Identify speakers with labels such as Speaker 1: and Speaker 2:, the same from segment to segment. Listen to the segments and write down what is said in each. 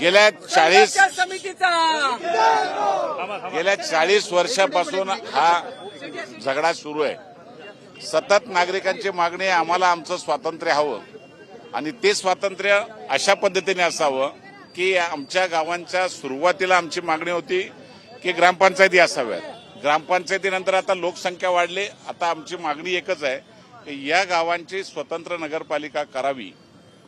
Speaker 1: गेल्या चाळीस
Speaker 2: समितीचा.
Speaker 1: गेल्या चाळीस वर्षापासून हा झगडा सुरू आहे. सतत नागरिकांची मागणी आम्हाला आमचं स्वातंत्र्य हवं. आणि ते स्वातंत्र्य अशा पद्धतीने असावं की आमच्या गावांच्या सुरुवातीला आमची मागणी होती की ग्रामपंचायती असाव्यात. ग्रामपंचायतीनंतर आता लोकसंख्या वाढली आता आमची मागणी एकच आहे की या गावांची स्वतंत्र नगरपालिका करावी.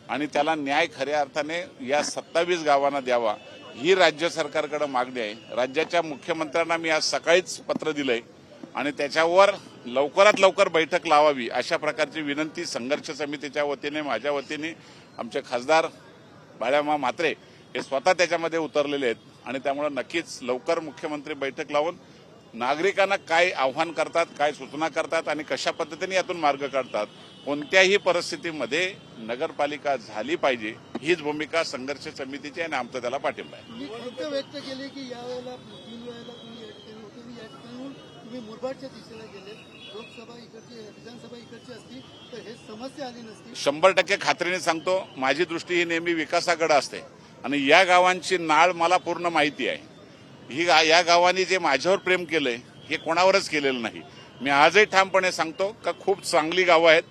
Speaker 1: आणि त्याला न्याय खऱ्या अर्थाने या सत्तावीस गावांना द्यावा ही राज्य सरकारकडे मागणी आहे. राज्याच्या मुख्यमंत्र्यांना मी आज सकाळीच पत्र दिलंय आणि त्याच्यावर लवकरात लवकर बैठक लावावी अशा प्रकारची विनंती संघर्ष समितीच्या वतीने माझ्या वतीने आमचे खासदार बाळ्यामा म्हात्रे हे स्वतः त्याच्यामध्ये उतरलेले आहेत आणि त्यामुळे नक्कीच लवकर मुख्यमंत्री बैठक लावून नागरिकांना काय आव्हान करतात काय सूचना करतात आणि कशा पद्धतीने यातून मार्ग काढतात कोणत्याही परिस्थितीमध्ये नगरपालिका झाली पाहिजे हीच भूमिका संघर्ष समितीची आणि आमचा त्याला पाठिंबा आहे.
Speaker 3: व्यक्त केली की यावेळेला
Speaker 1: शंभर टक्के खात्रीने सांगतो माझी दृष्टी ही नेहमी विकासाकडे असते. आणि या गावांची नाळ मला पूर्ण माहिती आहे. ही गा- या गावाने जे माझ्यावर प्रेम केलंय हे कोणावरच केलेलं नाही. मी आजही ठामपणे सांगतो का खूप चांगली गावं आहेत.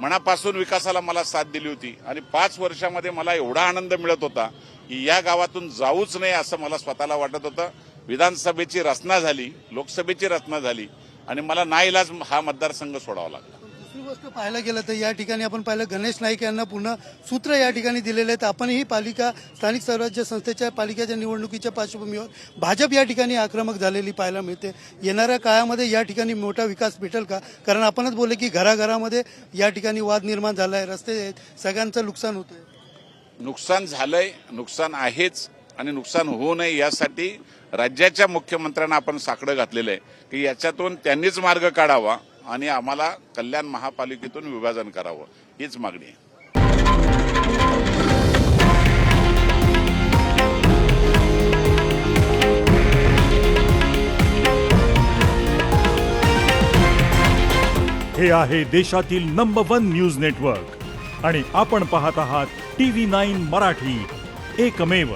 Speaker 1: मनापासून विकासाला मला साथ दिली होती आणि पाच वर्षामध्ये मला एवढा आनंद मिळत होता की या गावातून जाऊच नये असं मला स्वतःला वाटत होतं. विधानसभेची रचना झाली लोकसभेची रचना झाली आणि मला नाईलाज हा मतदारसंघ सोडावा लागला.
Speaker 3: गोष्ट पाहायला गेलं तर या ठिकाणी आपण पाहिलं गणेश नाईक यांना पूर्ण सूत्र या ठिकाणी दिलेले आहेत. आपणही पालिका स्थानिक स्वराज्य संस्थेच्या पालिकेच्या निवडणुकीच्या पार्श्वभूमीवर भाजप या ठिकाणी आक्रमक झालेली पाहायला मिळते. येणाऱ्या काळामध्ये या ठिकाणी मोठा विकास भेटेल का? कारण आपणच बोलले की घराघरामध्ये या ठिकाणी वाद निर्माण झाला आहे रस्ते आहेत सगळ्यांचं नुकसान होतंय.
Speaker 1: नुकसान झालंय नुकसान आहेच आणि नुकसान होऊ नये यासाठी राज्याच्या मुख्यमंत्र्यांना आपण साकडं घातलेलं आहे. की याच्यातून त्यांनीच मार्ग काढावा. आणि आम्हाला कल्याण महापालिकेतून विभाजन करावं हीच मागणी आहे.
Speaker 4: हे आहे देशातील नंबर वन न्यूज नेटवर्क आणि आपण पाहत आहात टी व्ही नाईन मराठी. एकमेव